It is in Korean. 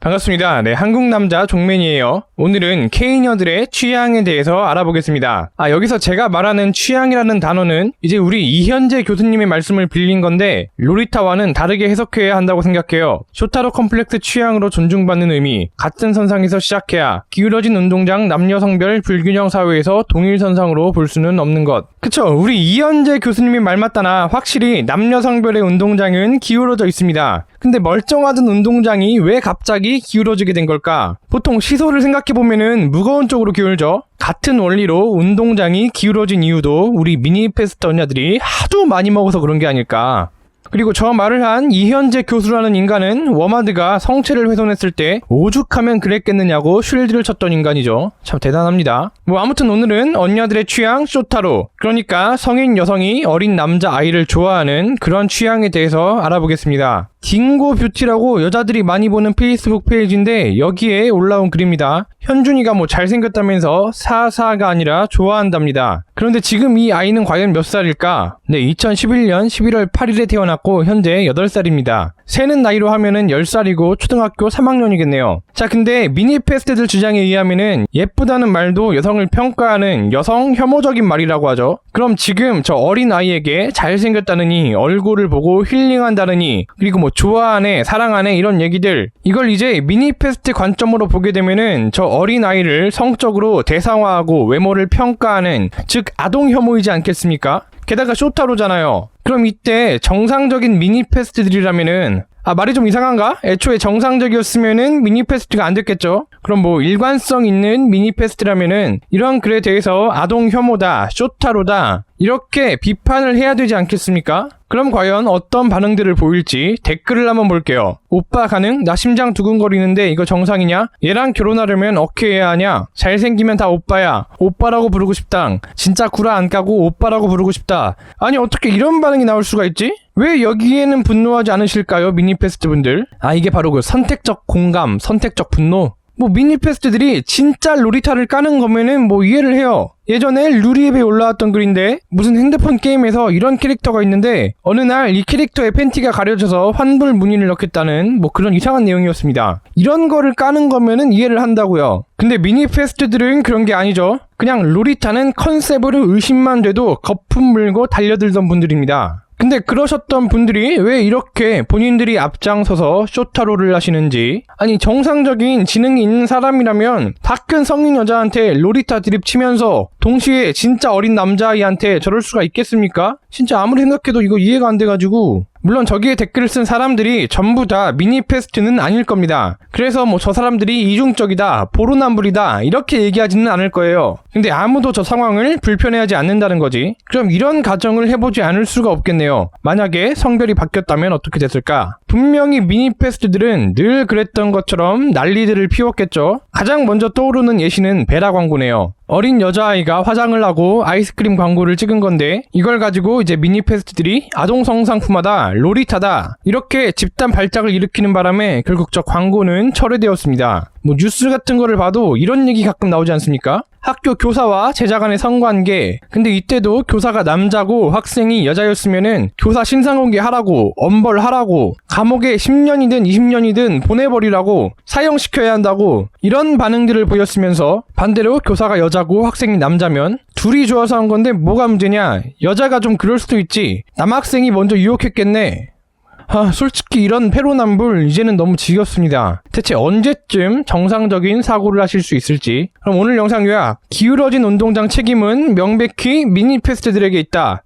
반갑습니다. 네, 한국 남자 종맨이에요. 오늘은 K녀들의 취향에 대해서 알아보겠습니다. 아, 여기서 제가 말하는 취향이라는 단어는 이제 우리 이현재 교수님의 말씀을 빌린 건데, 로리타와는 다르게 해석해야 한다고 생각해요. 쇼타로 컴플렉스 취향으로 존중받는 의미, 같은 선상에서 시작해야 기울어진 운동장 남녀 성별 불균형 사회에서 동일 선상으로 볼 수는 없는 것. 그쵸, 우리 이현재 교수님이 말 맞다나 확실히 남녀 성별의 운동장은 기울어져 있습니다. 근데 멀쩡하던 운동장이 왜 갑자기 기울어지게 된 걸까? 보통 시소를 생각해보면은 무거운 쪽으로 기울죠? 같은 원리로 운동장이 기울어진 이유도 우리 미니페스트 언니들이 하도 많이 먹어서 그런 게 아닐까. 그리고 저 말을 한 이현재 교수라는 인간은 워마드가 성체를 훼손했을 때 오죽하면 그랬겠느냐고 쉴드를 쳤던 인간이죠. 참 대단합니다. 뭐 아무튼 오늘은 언니들의 취향 쇼타로 그러니까 성인 여성이 어린 남자 아이를 좋아하는 그런 취향에 대해서 알아보겠습니다. 딩고 뷰티라고 여자들이 많이 보는 페이스북 페이지인데 여기에 올라온 글입니다. 현준이가 뭐 잘생겼다면서 사사가 아니라 좋아한답니다. 그런데 지금 이 아이는 과연 몇 살일까? 네, 2011년 11월 8일에 태어났고 현재 8살입니다. 세는 나이로 하면은 10살이고 초등학교 3학년이겠네요. 자, 근데 미니페스트들 주장에 의하면은 예쁘다는 말도 여성을 평가하는 여성 혐오적인 말이라고 하죠. 그럼 지금 저 어린 아이에게 잘생겼다느니 얼굴을 보고 힐링한다느니 그리고 뭐 좋아하네 사랑하네 이런 얘기들 이걸 이제 미니페스트 관점으로 보게 되면은 저 어린 아이를 성적으로 대상화하고 외모를 평가하는 즉 아동 혐오이지 않겠습니까? 게다가 쇼타로잖아요. 그럼 이때 정상적인 미니페스트들이라면은 아 말이 좀 이상한가? 애초에 정상적이었으면은 미니페스트가 안 됐겠죠. 그럼 뭐 일관성 있는 미니페스트라면은 이런 글에 대해서 아동 혐오다, 쇼타로다 이렇게 비판을 해야 되지 않겠습니까? 그럼 과연 어떤 반응들을 보일지 댓글을 한번 볼게요. 오빠 가능? 나 심장 두근거리는데 이거 정상이냐? 얘랑 결혼하려면 어떻게 해야 하냐? 잘생기면 다 오빠야. 오빠라고 부르고 싶당. 진짜 구라 안 까고 오빠라고 부르고 싶다. 아니 어떻게 이런 반응이 나올 수가 있지? 왜 여기에는 분노하지 않으실까요, 미니페스트 분들? 아, 이게 바로 그 선택적 공감, 선택적 분노? 뭐 미니페스트들이 진짜 로리타를 까는 거면은 뭐 이해를 해요. 예전에 루리앱에 올라왔던 글인데 무슨 핸드폰 게임에서 이런 캐릭터가 있는데 어느 날 이 캐릭터의 팬티가 가려져서 환불 문의를 넣겠다는 뭐 그런 이상한 내용이었습니다. 이런 거를 까는 거면은 이해를 한다고요. 근데 미니페스트들은 그런 게 아니죠. 그냥 로리타는 컨셉으로 의심만 돼도 거품 물고 달려들던 분들입니다. 근데 그러셨던 분들이 왜 이렇게 본인들이 앞장서서 쇼타로를 하시는지 아니 정상적인 지능이 있는 사람이라면 다 큰 성인 여자한테 로리타 드립 치면서 동시에 진짜 어린 남자아이한테 저럴 수가 있겠습니까? 진짜 아무리 생각해도 이거 이해가 안 돼가지고 물론 저기에 댓글을 쓴 사람들이 전부 다 미니페스트는 아닐 겁니다. 그래서 뭐 저 사람들이 이중적이다, 보로남불이다 이렇게 얘기하지는 않을 거예요. 근데 아무도 저 상황을 불편해하지 않는다는 거지. 그럼 이런 가정을 해보지 않을 수가 없겠네요. 만약에 성별이 바뀌었다면 어떻게 됐을까? 분명히 미니페스트들은 늘 그랬던 것처럼 난리들을 피웠겠죠. 가장 먼저 떠오르는 예시는 베라 광고네요. 어린 여자아이가 화장을 하고 아이스크림 광고를 찍은 건데 이걸 가지고 이제 미니페스트들이 아동 성상품하다 로리타다 이렇게 집단 발작을 일으키는 바람에 결국 저 광고는 철회되었습니다. 뭐 뉴스 같은 거를 봐도 이런 얘기 가끔 나오지 않습니까? 학교 교사와 제자 간의 성관계. 근데 이때도 교사가 남자고 학생이 여자였으면은 교사 신상공개 하라고, 엄벌 하라고, 감옥에 10년이든 20년이든 보내버리라고, 사형시켜야 한다고, 이런 반응들을 보였으면서 반대로 교사가 여자고 학생이 남자면 둘이 좋아서 한 건데 뭐가 문제냐? 여자가 좀 그럴 수도 있지. 남학생이 먼저 유혹했겠네. 아, 솔직히 이런 페로남불 이제는 너무 지겹습니다. 대체 언제쯤 정상적인 사고를 하실 수 있을지. 그럼 오늘 영상 요약. 기울어진 운동장 책임은 명백히 미니페스트들에게 있다.